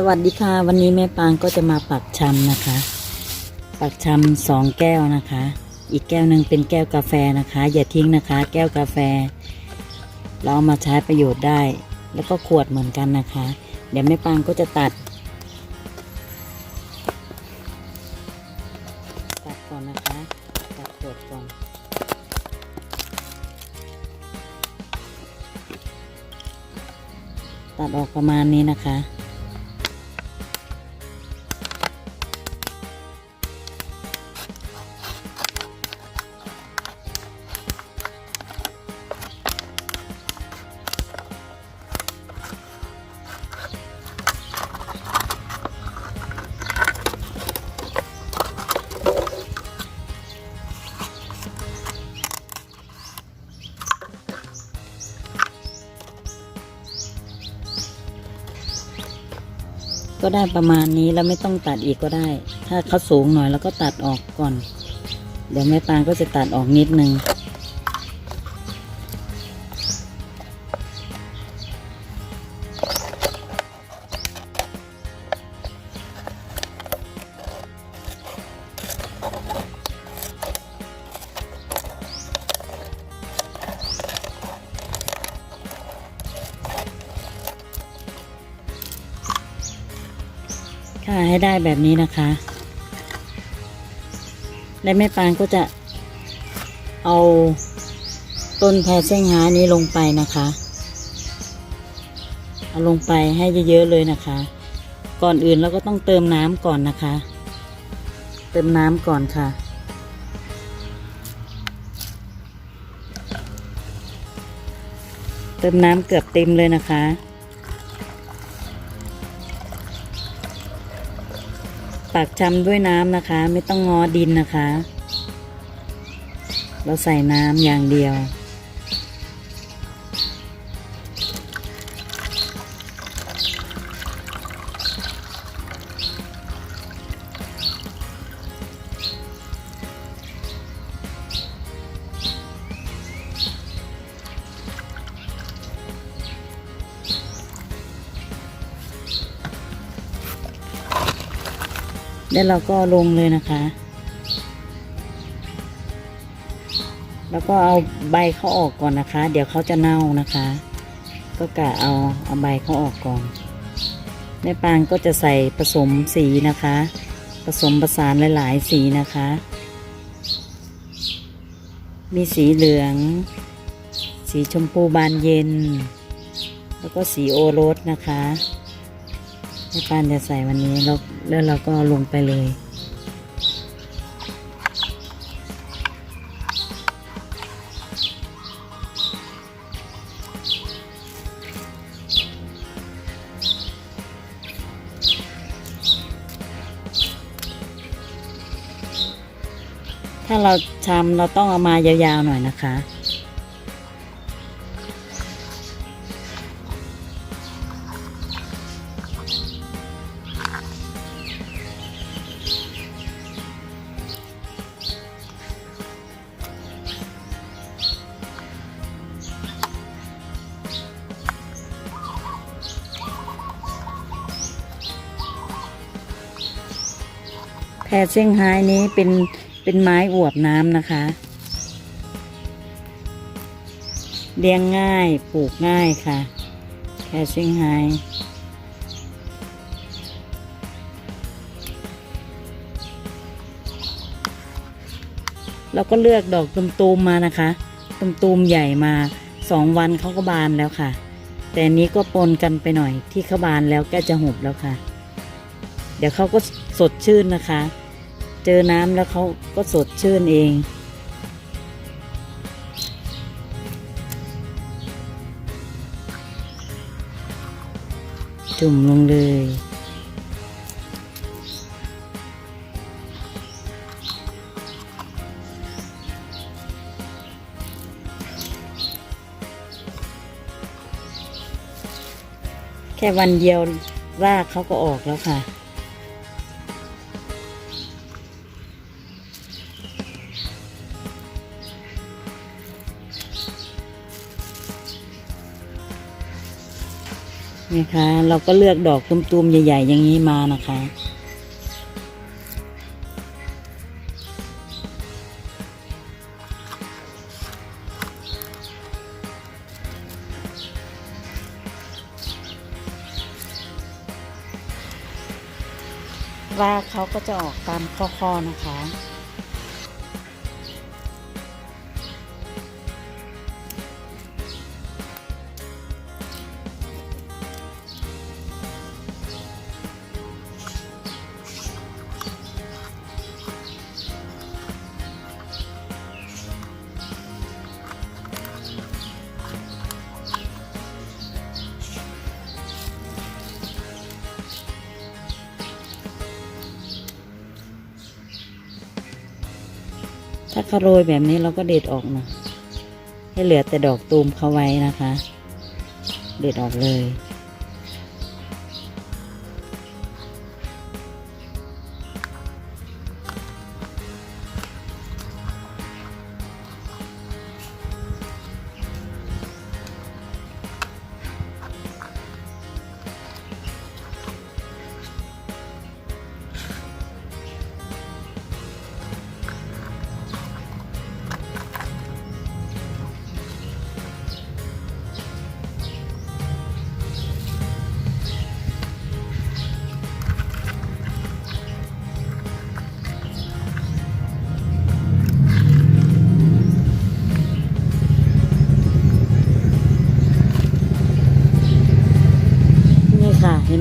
สวัสดีค่ะ วันนี้แม่ปางก็จะมาปักชำนะคะ ปักชำสองแก้วนะคะ อีกแก้วหนึ่งเป็นแก้วกาแฟนะคะ อย่าทิ้งนะคะ แก้วกาแฟ เราเอามาใช้ประโยชน์ได้ แล้วก็ขวดเหมือนกันนะคะ เดี๋ยวแม่ปางก็จะตัด ตัดก่อนนะคะ ตัดขวดก่อนตัดออกประมาณนี้นะคะ ก็ได้ประมาณนี้แล้วไม่ต้องตัดอีกก็ได้ ถ้าเขาสูงหน่อยแล้วก็ตัดออกก่อน เดี๋ยวแม่ปางก็จะตัดออกนิดนึง ให้ได้แบบนี้นะคะ และแม่ปางก็จะเอาต้นแพรเส้งหานี้ลงไปนะคะ เอาลงไปให้เยอะๆเลยนะคะ ก่อนอื่นเราก็ต้องเติมน้ำก่อนนะคะ เติมน้ำก่อนค่ะเติมน้ำเกือบเต็มเลยนะคะ ปักชำด้วยน้ำนะคะ ไม่ต้องงอดินนะคะ เราใส่น้ำอย่างเดียว แล้วเราก็ลงเลยนะคะ แล้วก็เอาใบเขาออกก่อนนะคะ เดี๋ยวเขาจะเน่านะคะ ก็กะเอาเอาใบเขาออกก่อนแม่ปางก็จะใส่ผสมสีนะคะ ผสมประสานหลาย ๆ สีนะคะ มีสีเหลือง สีชมพูบานเย็น แล้วก็สีโอรสนะคะ แม่ปานจะใส่วันนี้แล้วแล้วเราก็ลงไปเลยถ้าเราชำเราต้องเอามายาวๆหน่อยนะคะ รเซี่ยงไฮ้นี้เป็นเป็นไม้อวบน้ำนะคะเลี้ยงง่ายปลูกง่ายค่ะแพรเซี่ยงไฮเราก็เลือกดอกตุมๆมมานะคะ ตุมๆใหญ่มาสองวันเขาก็บานแล้วค่ะ แต่นนี้ก็ปนกันไปหน่อยที่เขาบานแล้วก็จะหุบแล้วค่ะ เดี๋ยวเขาก็สดชื่นนะคะ เจอน้ำแล้วเขาก็สดชื่นเอง จุ่มลงเลยแค่วันเดียวรากเขาก็ออกแล้วค่ะ นี่คะ เราก็เลือกดอกตุ้มๆใหญ่ ๆ อย่างนี้มานะคะ ว่าเขาก็จะออกตามข้อๆนะคะ ถ้าเขาโรยแบบนี้เราก็เด็ดออกนะให้เหลือแต่ดอกตูมเขาไว้นะคะ เด็ดออกเลย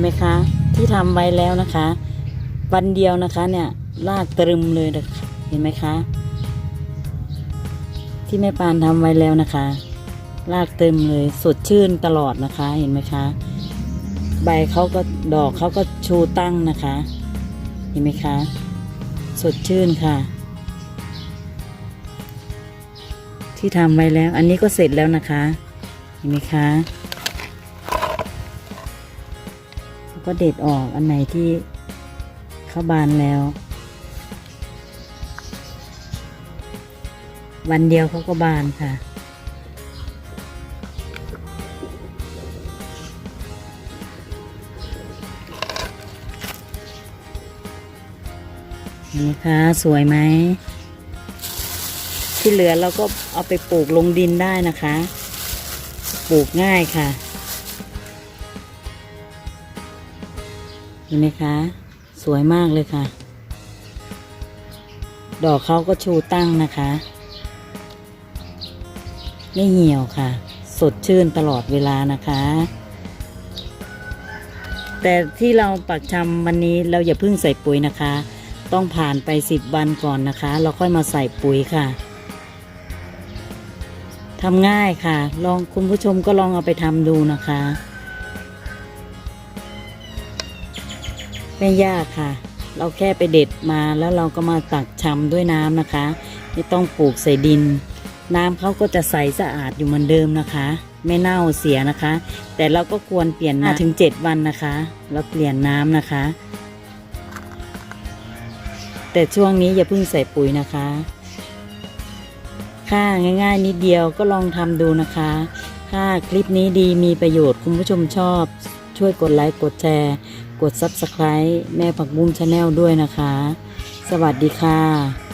ไหมคะ ที่ทำไว้แล้วนะคะ วันเดียวนะคะเนี่ยลากตรึมเลยเห็นไหมคะ ที่แม่ปานทำไว้แล้วนะคะ ลากเต็มเลยสดชื่นตลอดนะคะเห็นไหมคะ ใบเขาก็ดอกเขาก็ชูตั้งนะคะ เห็นไหมคะ สดชื่นค่ะ ที่ทำไว้แล้ว อันนี้ก็เสร็จแล้วนะคะ เห็นไหมคะ ก็เด็ดออกอันไหนที่เข้าบานแล้ว วันเดียวเขาก็บานค่ะ นี่ค่ะสวยไหม ที่เหลือเราก็เอาไปปลูกลงดินได้นะคะ ปลูกง่ายค่ะ เห็นไหมคะ สวยมากเลยค่ะ ดอกเขาก็ชูตั้งนะคะ ไม่เหี่ยวค่ะ สดชื่นตลอดเวลานะคะ แต่ที่เราปักชำวันนี้เราอย่าเพิ่งใส่ปุ๋ยนะคะ ต้องผ่านไปสิบวันก่อนนะคะ เราค่อยมาใส่ปุ๋ยค่ะทำง่ายค่ะ ลองคุณผู้ชมก็ลองเอาไปทำดูนะคะ ไม่ยากค่ะ เราแค่ไปเด็ดมาแล้วเราก็มาตักชำด้วยน้ำนะคะไม่ต้องปลูกใส่ดิน น้ำเขาก็จะใสสะอาดอยู่เหมือนเดิมนะคะ ไม่เน่าเสียนะคะ แต่เราก็ควรเปลี่ยนน้ำถึงเจ็ดวันนะคะ เราเปลี่ยนน้ำนะคะ แต่ช่วงนี้อย่าเพิ่งใส่ปุ๋ยนะคะค่าง่ายๆ นิดเดียวก็ลองทำดูนะคะถ้าคลิปนี้ดีมีประโยชน์คุณผู้ชมชอบ ช่วยกดไลค์กดแชร์ กด Subscribe แม่ผักบุ้งชาแนลด้วยนะคะ สวัสดีค่ะ